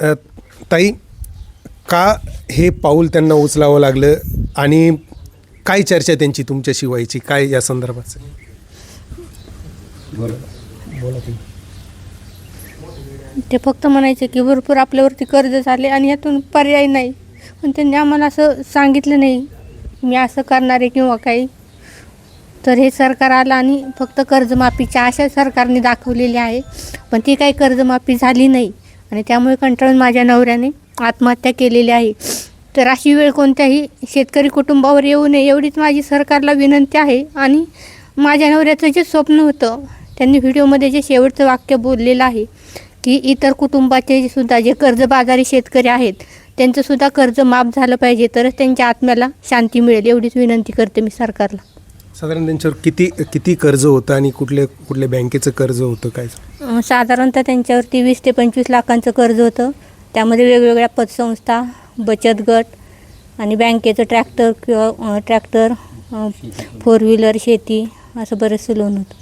अ, ताई का हे पाऊल त्यांना उचलावं लागलं आणि काय चर्चा त्यांची तुमच्याशी व्हायची? काय या संदर्भात? ते फक्त म्हणायचे की भरपूर आपल्यावरती कर्ज झाले आणि यातून पर्याय नाही. पण त्यांनी आम्हाला असं सांगितलं नाही मी असं करणार आहे किंवा काही. तर हे सरकार आलं आणि फक्त कर्जमाफीची आशा सरकारने दाखवलेली आहे. पण ती काही कर्जमाफी झाली नाही. आणि त्यामुळे कंटाळून माझ्या नवऱ्याने आत्महत्या केलेली आहे. तर अशी वेळ कोणत्याही शेतकरी कुटुंबावर येऊ नये एवढीच माझी सरकारला विनंती आहे. आणि माझ्या नवऱ्याचं जे स्वप्न होतं त्यांनी व्हिडिओमध्ये जे शेवटचं वाक्य बोललेलं आहे की इतर कुटुंबाचे सुद्धा जे कर्जबाजारी शेतकरी आहेत त्यांचंसुद्धा कर्ज माफ झालं पाहिजे तरच त्यांच्या आत्म्याला शांती मिळेल एवढीच विनंती करते मी सरकारला. साधारण त्यांच्यावर किती किती कर्ज होतं आणि कुठले कुठल्या बँकेचं कर्ज होतं काय? अं, साधारणतः त्यांच्यावरती वीस ते पंचवीस लाखांचं कर्ज होतं. त्यामध्ये वेगवेगळ्या पतसंस्था बचत गट आणि बँकेचं ट्रॅक्टर किंवा ट्रॅक्टर फोर व्हीलर शेती असं बरेचसं लोन होतं.